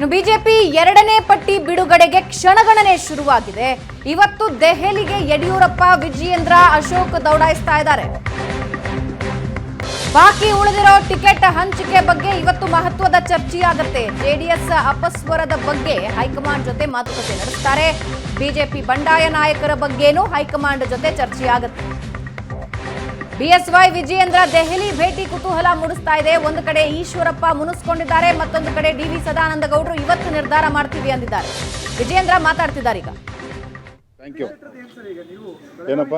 ಇನ್ನು ಬಿಜೆಪಿ ಎರಡನೇ ಪಟ್ಟಿ ಬಿಡುಗಡೆಗೆ ಕ್ಷಣಗಣನೆ ಶುರುವಾಗಿದೆ. ಇವತ್ತು ದೆಹಲಿಗೆ ಯಡಿಯೂರಪ್ಪ, ವಿಜಯೇಂದ್ರ, ಅಶೋಕ್ ದೌಡಾಯಿಸ್ತಾ ಇದ್ದಾರೆ. ಬಾಕಿ ಉಳಿದಿರೋ ಟಿಕೆಟ್ ಹಂಚಿಕೆ ಬಗ್ಗೆ ಇವತ್ತು ಮಹತ್ವದ ಚರ್ಚೆಯಾಗುತ್ತೆ. ಜೆಡಿಎಸ್ ಅಪಸ್ವರದ ಬಗ್ಗೆ ಹೈಕಮಾಂಡ್ ಜೊತೆ ಮಾತುಕತೆ ನಡೆಸ್ತಾರೆ. ಬಿಜೆಪಿ ಬಂಡಾಯ ನಾಯಕರ ಬಗ್ಗೆನೂ ಹೈಕಮಾಂಡ್ ಜೊತೆ ಚರ್ಚೆಯಾಗುತ್ತೆ. ಬಿಎಸ್ವೈ ವಿಜಯೇಂದ್ರ ದೆಹಲಿ ಭೇಟಿ ಕುತೂಹಲ ಮೂಡಿಸ್ತಾ ಇದೆ. ಒಂದು ಕಡೆ ಈಶ್ವರಪ್ಪ ಮುನಿಸ್ಕೊಂಡಿದ್ದಾರೆ ಮತ್ತೊಂದು ಕಡೆ ಡಿ ವಿ ಸದಾನಂದ ಗೌಡರು ಇವತ್ತು ನಿರ್ಧಾರ ಮಾಡ್ತೀವಿ ಅಂದಿದ್ದಾರೆ. ವಿಜಯೇಂದ್ರ ಮಾತಾಡ್ತಿದ್ದಾರೆ ಈಗ. ಥ್ಯಾಂಕ್ ಯು ಏನಪ್ಪ?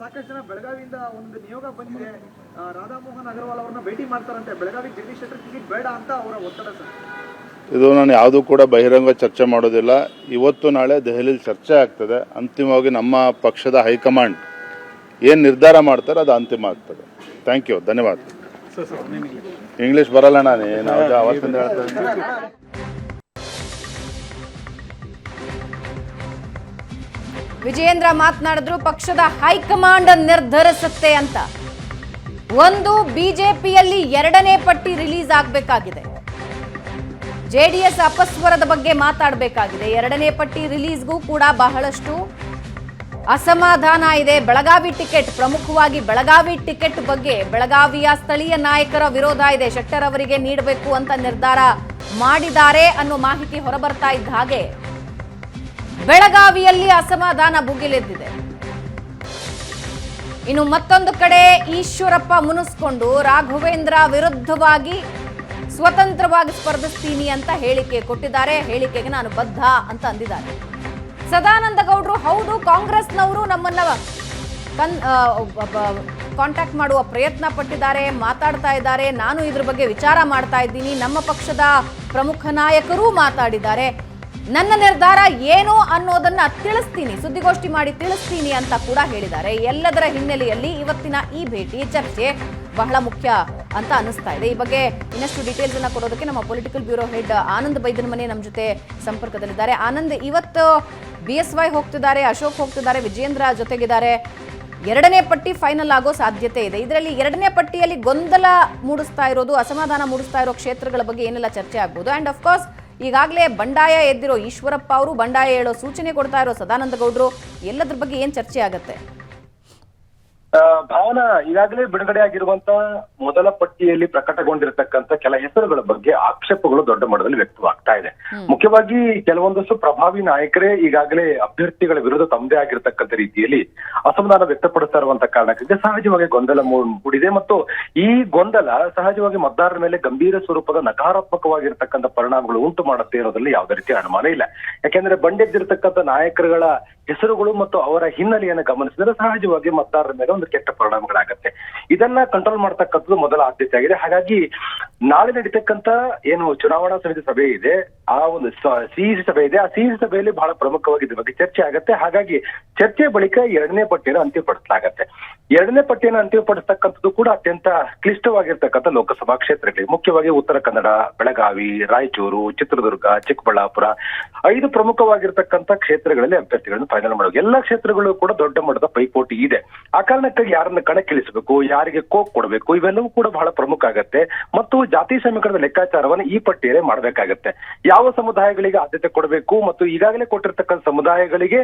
ಸಾಕಷ್ಟು ಜನ ಬೆಳಗಾವಿಯಿಂದ ಒಂದು ನಿಯೋಗ ಬಂದಿದೆ. ರಾಧಾಮೋಹನ್ ಅಗರ್ವಾಲ್ ಅವ್ರನ್ನ ಭೇಟಿ ಮಾಡ್ತಾರಂತೆ. ಬೆಳಗಾವಿ ಜಗದೀಶ್ ಶೆಟ್ಟರ್ ಟಿಕೆಟ್ ಬೇಡ ಅಂತ ಅವರ ಒತ್ತಡ ಸರ್. ಇದು ನಾನು ಯಾವುದೂ ಕೂಡ ಬಹಿರಂಗ ಚರ್ಚೆ ಮಾಡೋದಿಲ್ಲ. ಇವತ್ತು ನಾಳೆ ದೆಹಲಿಯಲ್ಲಿ ಚರ್ಚೆ ಆಗ್ತದೆ. ಅಂತಿಮವಾಗಿ ನಮ್ಮ ಪಕ್ಷದ ಹೈಕಮಾಂಡ್ ಏನು ನಿರ್ಧಾರ ಮಾಡ್ತಾರೆ ಅದು ಅಂತಿಮ ಆಗ್ತದೆ. ಥ್ಯಾಂಕ್ ಯು ಧನ್ಯವಾದ. ಇಂಗ್ಲೀಷ್ ಬರಲ್ಲ ನಾನು ಅವತ್ತಿಂದ ಹೇಳ್ತಾ ವಿಜಯೇಂದ್ರ ಮಾತನಾಡಿದ್ರು, ಪಕ್ಷದ ಹೈಕಮಾಂಡ್ ನಿರ್ಧರಿಸುತ್ತೆ ಅಂತ. ಒಂದು ಬಿಜೆಪಿಯಲ್ಲಿ ಎರಡನೇ ಪಟ್ಟಿ ರಿಲೀಸ್ ಆಗಬೇಕಾಗಿದೆ. ಜೆಡಿಎಸ್ ಅಪಸ್ವರದ ಬಗ್ಗೆ ಮಾತಾಡಬೇಕಾಗಿದೆ. ಎರಡನೇ ಪಟ್ಟಿ ರಿಲೀಸ್ಗೂ ಕೂಡ ಬಹಳಷ್ಟು ಅಸಮಾಧಾನ ಇದೆ. ಬೆಳಗಾವಿ ಟಿಕೆಟ್ ಪ್ರಮುಖವಾಗಿ ಬೆಳಗಾವಿ ಟಿಕೆಟ್ ಬಗ್ಗೆ ಬೆಳಗಾವಿಯ ಸ್ಥಳೀಯ ನಾಯಕರ ವಿರೋಧ ಇದೆ. ಶೆಟ್ಟರ್ ಅವರಿಗೆ ನೀಡಬೇಕು ಅಂತ ನಿರ್ಧಾರ ಮಾಡಿದ್ದಾರೆ ಅನ್ನೋ ಮಾಹಿತಿ ಹೊರಬರ್ತಾ ಇದ್ದ ಹಾಗೆ ಬೆಳಗಾವಿಯಲ್ಲಿ ಅಸಮಾಧಾನ ಭುಗಿಲೆದ್ದಿದೆ. ಇನ್ನು ಮತ್ತೊಂದು ಕಡೆ ಈಶ್ವರಪ್ಪ ಮುನಿಸ್ಕೊಂಡು ರಾಘವೇಂದ್ರ ವಿರುದ್ಧವಾಗಿ ಸ್ವತಂತ್ರವಾಗಿ ಸ್ಪರ್ಧಿಸ್ತೀನಿ ಅಂತ ಹೇಳಿಕೆ ಕೊಟ್ಟಿದ್ದಾರೆ. ಹೇಳಿಕೆಗೆ ನಾನು ಬದ್ಧ ಅಂತ ಅಂದಿದ್ದಾರೆ. ಸದಾನಂದ ಗೌಡರು, ಹೌದು, ಕಾಂಗ್ರೆಸ್ನವರು ನಮ್ಮನ್ನ ಕನ್ ಕಾಂಟ್ಯಾಕ್ಟ್ ಮಾಡುವ ಪ್ರಯತ್ನ ಪಟ್ಟಿದ್ದಾರೆ, ಮಾತಾಡ್ತಾ ಇದ್ದಾರೆ. ನಾನು ಇದ್ರ ಬಗ್ಗೆ ವಿಚಾರ ಮಾಡ್ತಾ ಇದ್ದೀನಿ. ನಮ್ಮ ಪಕ್ಷದ ಪ್ರಮುಖ ನಾಯಕರೂ ಮಾತಾಡಿದ್ದಾರೆ. ನನ್ನ ನಿರ್ಧಾರ ಏನು ಅನ್ನೋದನ್ನ ತಿಳಿಸ್ತೀನಿ, ಸುದ್ದಿಗೋಷ್ಠಿ ಮಾಡಿ ತಿಳಿಸ್ತೀನಿ ಅಂತ ಕೂಡ ಹೇಳಿದ್ದಾರೆ. ಎಲ್ಲದರ ಹಿನ್ನೆಲೆಯಲ್ಲಿ ಇವತ್ತಿನ ಈ ಭೇಟಿ ಚರ್ಚೆ ಬಹಳ ಮುಖ್ಯ ಅಂತ ಅನಿಸ್ತಾ ಇದೆ. ಈ ಬಗ್ಗೆ ಇನ್ನಷ್ಟು ಡೀಟೇಲ್ಸ್ ಅನ್ನ ಕೊಡೋದಕ್ಕೆ ನಮ್ಮ political bureau head Anand Baidan ಮನೆ ನಮ್ಮ ಜೊತೆ ಸಂಪರ್ಕದಲ್ಲಿದ್ದಾರೆ. ಆನಂದ್, ಇವತ್ತು ಬಿ ಎಸ್ ವೈ ಹೋಗ್ತಿದ್ದಾರೆ, ಅಶೋಕ್ ಹೋಗ್ತಿದ್ದಾರೆ ವಿಜೇಂದ್ರ ಜೊತೆಗಿದ್ದಾರೆ. ಎರಡನೇ ಪಟ್ಟಿ ಫೈನಲ್ ಆಗೋ ಸಾಧ್ಯತೆ ಇದೆ. ಇದರಲ್ಲಿ ಎರಡನೇ ಪಟ್ಟಿಯಲ್ಲಿ ಗೊಂದಲ ಮೂಡಿಸ್ತಾ ಇರೋದು, ಅಸಮಾಧಾನ ಮೂಡಿಸ್ತಾ ಇರೋ ಕ್ಷೇತ್ರಗಳ ಬಗ್ಗೆ ಏನೆಲ್ಲ ಚರ್ಚೆ ಆಗ್ಬೋದು? ಆ್ಯಂಡ್ ಕೋರ್ಸ್ ಈಗಾಗಲೇ ಬಂಡಾಯ ಎದ್ದಿರೋ ಈಶ್ವರಪ್ಪ ಅವರು ಬಂಡಾಯ ಹೇಳೋ ಸೂಚನೆ ಕೊಡ್ತಾ ಇರೋ ಸದಾನಂದ ಗೌಡರು, ಎಲ್ಲದ್ರ ಬಗ್ಗೆ ಏನು ಚರ್ಚೆ ಆಗತ್ತೆ? ಭಾವನ ಈಗಾಗಲೇ ಬಿಡುಗಡೆ ಆಗಿರುವಂತ ಮೊದಲ ಪಟ್ಟಿಯಲ್ಲಿ ಪ್ರಕಟಗೊಂಡಿರತಕ್ಕಂತ ಕೆಲ ಹೆಸರುಗಳ ಬಗ್ಗೆ ಆಕ್ಷೇಪಗಳು ದೊಡ್ಡ ಮಟ್ಟದಲ್ಲಿ ವ್ಯಕ್ತವಾಗ್ತಾ ಇದೆ. ಮುಖ್ಯವಾಗಿ ಕೆಲವೊಂದಷ್ಟು ಪ್ರಭಾವಿ ನಾಯಕರೇ ಈಗಾಗಲೇ ಅಭ್ಯರ್ಥಿಗಳ ವಿರುದ್ಧ ತಮ್ಮದೇ ಆಗಿರತಕ್ಕಂತ ರೀತಿಯಲ್ಲಿ ಅಸಮಾಧಾನ ವ್ಯಕ್ತಪಡಿಸ್ತಾ ಇರುವಂತ ಕಾರಣಕ್ಕೆ ಸಹಜವಾಗಿ ಗೊಂದಲ ಮೂಡಿದೆ ಮತ್ತು ಈ ಗೊಂದಲ ಸಹಜವಾಗಿ ಮತದಾರರ ಮೇಲೆ ಗಂಭೀರ ಸ್ವರೂಪದ ನಕಾರಾತ್ಮಕವಾಗಿರ್ತಕ್ಕಂಥ ಪರಿಣಾಮಗಳು ಉಂಟು ಮಾಡುತ್ತೆ ಇರೋದ್ರಲ್ಲಿ ಯಾವುದೇ ರೀತಿಯ ಅನುಮಾನ ಇಲ್ಲ. ಯಾಕೆಂದ್ರೆ ಬಂಡೆದ್ದಿರತಕ್ಕಂಥ ನಾಯಕರುಗಳ ಹೆಸರುಗಳು ಮತ್ತು ಅವರ ಹಿನ್ನೆಲೆಯನ್ನು ಗಮನಿಸಿದ್ರೆ ಸಹಜವಾಗಿ ಮತದಾರರ ಮೇಲೆ ಒಂದು ಕೆಟ್ಟ ಪರಿಣಾಮಗಳಾಗತ್ತೆ. ಇದನ್ನ ಕಂಟ್ರೋಲ್ ಮಾಡ್ತಕ್ಕಂಥದ್ದು ಮೊದಲ ಆದ್ಯತೆ ಆಗಿದೆ. ಹಾಗಾಗಿ ನಾಳೆ ನಡೀತಕ್ಕಂತ ಏನು ಚುನಾವಣಾ ಸಮಿತಿ ಸಭೆ ಇದೆ, ಆ ಒಂದು ಸಿಇಸಿ ಸಭೆ ಇದೆ. ಆ ಸಿಇಸಿ ಸಭೆಯಲ್ಲಿ ಬಹಳ ಪ್ರಮುಖವಾಗಿ ಇದ್ರ ಬಗ್ಗೆ ಚರ್ಚೆ ಆಗತ್ತೆ. ಹಾಗಾಗಿ ಚರ್ಚೆ ಬಳಿಕ ಎರಡನೇ ಪಟ್ಟಿಯನ್ನು ಅಂತಿಮಪಡಿಸಲಾಗತ್ತೆ ಎರಡನೇ ಪಟ್ಟಿಯನ್ನು ಅಂತಿಮಪಡಿಸ್ತಕ್ಕಂಥದ್ದು ಕೂಡ ಅತ್ಯಂತ ಕ್ಲಿಷ್ಟವಾಗಿರ್ತಕ್ಕಂಥ ಲೋಕಸಭಾ ಕ್ಷೇತ್ರಗಳಿಗೆ. ಮುಖ್ಯವಾಗಿ ಉತ್ತರ ಕನ್ನಡ, ಬೆಳಗಾವಿ, ರಾಯಚೂರು, ಚಿತ್ರದುರ್ಗ, ಚಿಕ್ಕಬಳ್ಳಾಪುರ, ಐದು ಪ್ರಮುಖವಾಗಿರ್ತಕ್ಕಂಥ ಕ್ಷೇತ್ರಗಳಲ್ಲಿ ಅಭ್ಯರ್ಥಿಗಳನ್ನು ಫೈನಲ್ ಮಾಡಬೇಕು ಎಲ್ಲಾ ಕ್ಷೇತ್ರಗಳು ಕೂಡ ದೊಡ್ಡ ಮಟ್ಟದ ಪೈಪೋಟಿ ಇದೆ. ಆ ಕಾರಣಕ್ಕಾಗಿ ಯಾರನ್ನ ಕಣಕ್ಕಿಳಿಸಬೇಕು, ಯಾರಿಗೆ ಕೋಕ್ ಕೊಡಬೇಕು, ಇವೆಲ್ಲವೂ ಕೂಡ ಬಹಳ ಪ್ರಮುಖ ಆಗತ್ತೆ. ಮತ್ತು ಜಾತಿ ಸಮೀಕರಣದ ಲೆಕ್ಕಾಚಾರವನ್ನು ಈ ಪಟ್ಟಿಯಲ್ಲೇ ಮಾಡಬೇಕಾಗತ್ತೆ. ಯಾವ ಸಮುದಾಯಗಳಿಗೆ ಆದ್ಯತೆ ಕೊಡಬೇಕು ಮತ್ತು ಈಗಾಗಲೇ ಕೊಟ್ಟಿರ್ತಕ್ಕಂಥ ಸಮುದಾಯಗಳಿಗೆ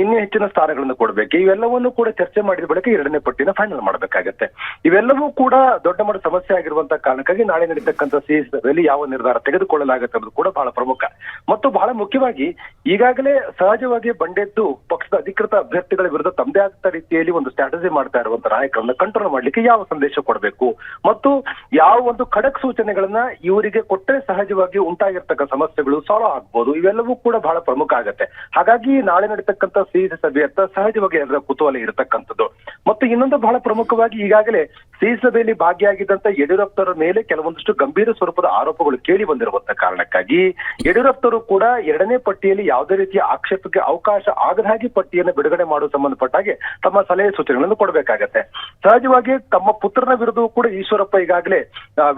ಇನ್ನೂ ಹೆಚ್ಚಿನ ಸ್ಥಾನಗಳನ್ನು ಕೊಡಬೇಕು. ಇವೆಲ್ಲವನ್ನು ಕೂಡ ಚರ್ಚೆ ಮಾಡಿದ ಬಳಿಕ ಎರಡನೇ ಪಟ್ಟಿನ ಫೈನಲ್ ಮಾಡಬೇಕಾಗತ್ತೆ. ಇವೆಲ್ಲವೂ ಕೂಡ ದೊಡ್ಡ ಮಟ್ಟ ಸಮಸ್ಯೆ ಆಗಿರುವಂತಹ ಕಾರಣಕ್ಕಾಗಿ ನಾಳೆ ನಡೀತಕ್ಕಂಥ ಸಿಎಸ್ ಸಭೆಯಲ್ಲಿ ಯಾವ ನಿರ್ಧಾರ ತೆಗೆದುಕೊಳ್ಳಲಾಗುತ್ತೆ ಅನ್ನೋದು ಕೂಡ ಬಹಳ ಪ್ರಮುಖ. ಮತ್ತು ಬಹಳ ಮುಖ್ಯವಾಗಿ ಈಗಾಗಲೇ ಸಹಜವಾಗಿ ಬಂಡೆದ್ದು ಅಧಿಕೃತ ಅಭ್ಯರ್ಥಿಗಳ ವಿರುದ್ಧ ತಮ್ಮದೇ ಆದ ರೀತಿಯಲ್ಲಿ ಒಂದು ಸ್ಟ್ರಾಟಜಿ ಮಾಡ್ತಾ ಇರುವಂತಹ ನಾಯಕರನ್ನ ಕಂಟ್ರೋಲ್ ಮಾಡ್ಲಿಕ್ಕೆ ಯಾವ ಸಂದೇಶ ಕೊಡಬೇಕು? ಮತ್ತು ಯಾವ ಒಂದು ಖಡಕ್ ಸೂಚನೆಗಳನ್ನ ಇವರಿಗೆ ಕೊಟ್ಟರೆ ಸಹಜವಾಗಿ ಉಂಟಾಗಿರ್ತಕ್ಕ ಸಮಸ್ಯೆಗಳು ಸಾಲ್ವ್ ಆಗ್ಬೋದು? ಇವೆಲ್ಲವೂ ಕೂಡ ಬಹಳ ಪ್ರಮುಖ ಆಗತ್ತೆ. ಹಾಗಾಗಿ ನಾಳೆ ನಡೀತಕ್ಕಂಥ ಸಿಇಸಿ ಸಭೆಯತ್ತ ಸಹಜವಾಗಿ ಎಲ್ಲರ ಕುತೂಹಲ ಇರತಕ್ಕಂಥದ್ದು. ಮತ್ತು ಇನ್ನೊಂದು ಬಹಳ ಪ್ರಮುಖವಾಗಿ ಈಗಾಗಲೇ ಸಿಇಸಿ ಸಭೆಯಲ್ಲಿ ಭಾಗಿಯಾಗಿದ್ದಂತ ಯಡಿಯೂರಪ್ಪರ ಮೇಲೆ ಕೆಲವೊಂದಷ್ಟು ಗಂಭೀರ ಸ್ವರೂಪದ ಆರೋಪಗಳು ಕೇಳಿ ಬಂದಿರುವಂತ ಕಾರಣಕ್ಕಾಗಿ ಯಡಿಯೂರಪ್ಪರು ಕೂಡ ಎರಡನೇ ಪಟ್ಟಿಯಲ್ಲಿ ಯಾವುದೇ ರೀತಿಯ ಆಕ್ಷೇಪಕ್ಕೆ ಅವಕಾಶ ಆಗದ ಹಾಗೆ ಪಟ್ಟಿಯನ್ನು ಬಿಡುಗಡೆ ಮಾಡುವ ಸಂಬಂಧಪಟ್ಟ ಹಾಗೆ ತಮ್ಮ ಸಲಹೆ ಸೂಚನೆಗಳನ್ನು ಕೊಡಬೇಕಾಗತ್ತೆ. ಸಹಜವಾಗಿ ತಮ್ಮ ಪುತ್ರನ ವಿರುದ್ಧವೂ ಕೂಡ ಈಶ್ವರಪ್ಪ ಈಗಾಗಲೇ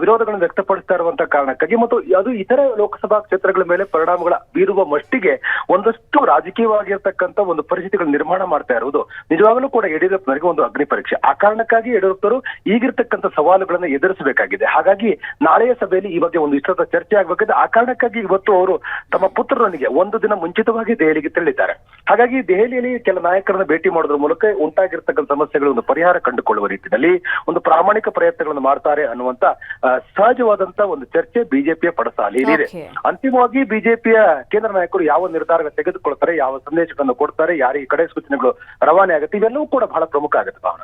ವಿರೋಧಗಳನ್ನು ವ್ಯಕ್ತಪಡಿಸ್ತಾ ಇರುವಂತಹ ಕಾರಣಕ್ಕಾಗಿ ಮತ್ತು ಅದು ಇತರ ಲೋಕಸಭಾ ಕ್ಷೇತ್ರಗಳ ಮೇಲೆ ಪರಿಣಾಮಗಳ ಬೀರುವ ಮಟ್ಟಿಗೆ ಒಂದಷ್ಟು ರಾಜಕೀಯವಾಗಿರ್ತಕ್ಕಂಥ ಒಂದು ಪರಿಸ್ಥಿತಿಗಳು ನಿರ್ಮಾಣ ಮಾಡ್ತಾ ಇರುವುದು ನಿಜವಾಗಲೂ ಕೂಡ ಯಡಿಯೂರಪ್ಪನವರಿಗೆ ಒಂದು ಅಗ್ನಿ ಪರೀಕ್ಷೆ. ಆ ಕಾರಣಕ್ಕಾಗಿ ಯಡಿಯೂರಪ್ಪರು ಈಗಿರ್ತಕ್ಕಂಥ ಸವಾಲುಗಳನ್ನು ಎದುರಿಸಬೇಕಾಗಿದೆ. ಹಾಗಾಗಿ ನಾಳೆಯ ಸಭೆಯಲ್ಲಿ ಈ ಬಗ್ಗೆ ಒಂದು ವಿಸ್ತೃತ ಚರ್ಚೆ ಆಗಬೇಕಿದೆ ಆ ಕಾರಣಕ್ಕಾಗಿ ಇವತ್ತು ಅವರು ತಮ್ಮ ಪುತ್ರರೊಂದಿಗೆ ಒಂದು ದಿನ ಮುಂಚಿತವಾಗಿ ದೆಹಲಿಗೆ ತೆರಳಿದ್ದಾರೆ. ಹಾಗಾಗಿ ದೆಹಲಿಯಲ್ಲಿ ಕೆಲ ನಾಯಕರನ್ನ ಭೇಟಿ ಮಾಡೋದ್ರ ಮೂಲಕ ಉಂಟಾಗಿರ್ತಕ್ಕಂಥ ಸಮಸ್ಯೆಗಳ ಒಂದು ಪರಿಹಾರ ಕಂಡುಕೊಳ್ಳುವ ರೀತಿಯಲ್ಲಿ ಒಂದು ಪ್ರಾಮಾಣಿಕ ಪ್ರಯತ್ನಗಳನ್ನು ಮಾಡ್ತಾರೆ ಅನ್ನುವಂತ ಸಹಜವಾದಂತ ಒಂದು ಚರ್ಚೆ ಬಿಜೆಪಿಯ ಪಡಸಾಲಿ ಇದೆ. ಅಂತಿಮವಾಗಿ ಬಿಜೆಪಿಯ ಕೇಂದ್ರ ನಾಯಕರು ಯಾವ ನಿರ್ಧಾರ ತೆಗೆದುಕೊಳ್ತಾರೆ ಯಾವ ಸಂದೇಶಗಳನ್ನು ಕೊಡ್ತಾರೆ ಯಾರಿಗೆ ಕಡೆ ಸೂಚನೆಗಳು ರವಾನೆ ಆಗುತ್ತೆ ಇವೆಲ್ಲವೂ ಕೂಡ ಬಹಳ ಪ್ರಮುಖ ಆಗುತ್ತೆ ಭಾವನ.